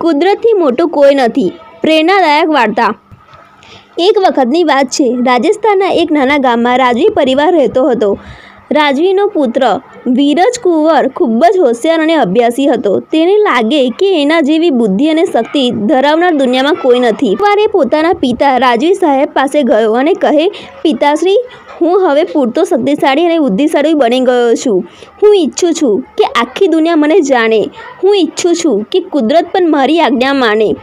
કુદરતથી મોટું કોઈ નથી. પ્રેરણાદાયક વાર્તા. એક વખતની વાત છે. રાજસ્થાનના એક નાના ગામમાં રાજવી પરિવાર રહેતો હતો. રાજવીનો પુત્ર વિરજ કુંવર ખૂબ જ હોશિયાર અને અભ્યાસી હતો. તેને લાગે કે એના જેવી બુદ્ધિ અને શક્તિ ધરાવનાર દુનિયામાં કોઈ નથી. એકવાર પોતાના પિતા રાજવી સાહેબ પાસે ગયો અને કહે, પિતાશ્રી હું હવે પૂરતો શક્તિશાળી અને બુદ્ધિશાળી બની ગયો છું. હું ઈચ્છું છું કે આખી દુનિયા મને જાણે. હું ઈચ્છું છું કે કુદરત પણ મારી આજ્ઞા માને.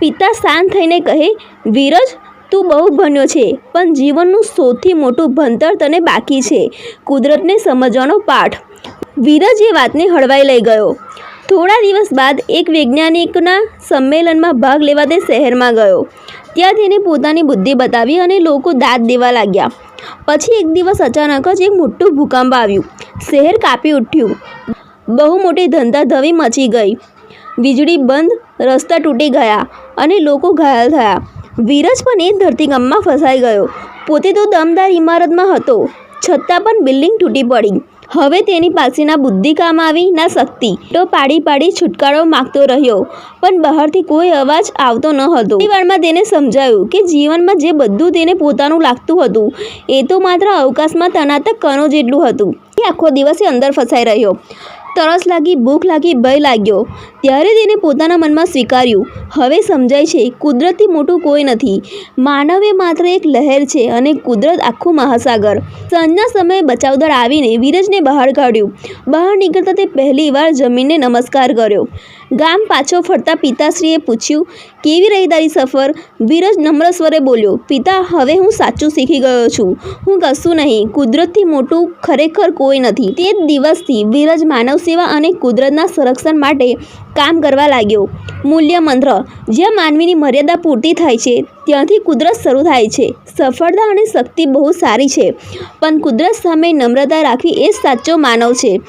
પિતા શાંત થઈને કહે, વિરજ, તું બહુ ભણ્યો છે, પણ જીવનનું સૌથી મોટું ભણતર તને બાકી છે. કુદરતને સમજવાનો પાઠ. વિરજ એ વાતને હળવાઈ લઈ ગયો. થોડા દિવસ બાદ એક વૈજ્ઞાનિકના સંમેલનમાં ભાગ લેવા તે શહેરમાં ગયો. ત્યાં તેને પોતાની બુદ્ધિ બતાવી અને લોકો દાદ દેવા લાગ્યા. પછી એક દિવસ અચાનક જ એક મોટું ભૂકંપ આવ્યું. શહેર કાપી ઉઠ્યું. બહુ મોટી ધંધાધવી મચી ગઈ. વીજળી બંધ, રસ્તા તૂટી ગયા અને લોકો ઘાયલ થયા. વિરજ પણ એ ધરતીકંપમાં ફસાઈ ગયો. પોતે તો દમદાર ઇમારતમાં હતો. છતાં પણ બિલ્ડિંગ તૂટી પડી. હવે તેની પાસે ના બુદ્ધિ કામ આવી ના શક્તિ. તો પાડી પાડી છુટકારો માગતો રહ્યો, પણ બહારથી કોઈ અવાજ આવતો ન હતો. વારમાં તેને સમજાયું કે જીવનમાં જે બધું તેને પોતાનું લાગતું હતું, એ તો માત્ર અવકાશમાં તનાતક કણો જેટલું હતું. એ આખો દિવસ અંદર ફસાઈ રહ્યો. તરસ લાગી, ભૂખ લાગી, ભય લાગ્યો. ત્યારે તેને પોતાના મનમાં સ્વીકાર્યું. હવે સમજાય છે કુદરતથી મોટું કોઈ નથી. માનવ માત્ર એક લહેર છે અને કુદરત આખું મહાસાગર. સાંજના સમયે બચાવદળ આવીને વિરજને બહાર કાઢ્યું. બહાર નીકળતા તે પહેલીવાર જમીનને નમસ્કાર કર્યો. ગામ પાછો ફરતા પિતાશ્રીએ પૂછ્યું, કેવી રહી તારી સફર? વિરજ નમ્ર સ્વરે બોલ્યો, પિતા, હવે હું સાચું શીખી ગયો છું. હું કશું નહીં. કુદરતથી મોટું ખરેખર કોઈ નથી. તે જ દિવસથી વિરજ માનવ સેવા અને કુદરતના સંરક્ષણ માટે કામ કરવા લાગ્યો. મૂલ્ય મંત્ર. જ્યાં માનવીની મર્યાદા પૂર્તિ થાય છે, ત્યાંથી કુદરત શરૂ થાય છે. સફળતા અને શક્તિ બહુ સારી છે. પણ કુદરત સામે નમ્રતા રાખવી એ સાચો માનવ છે.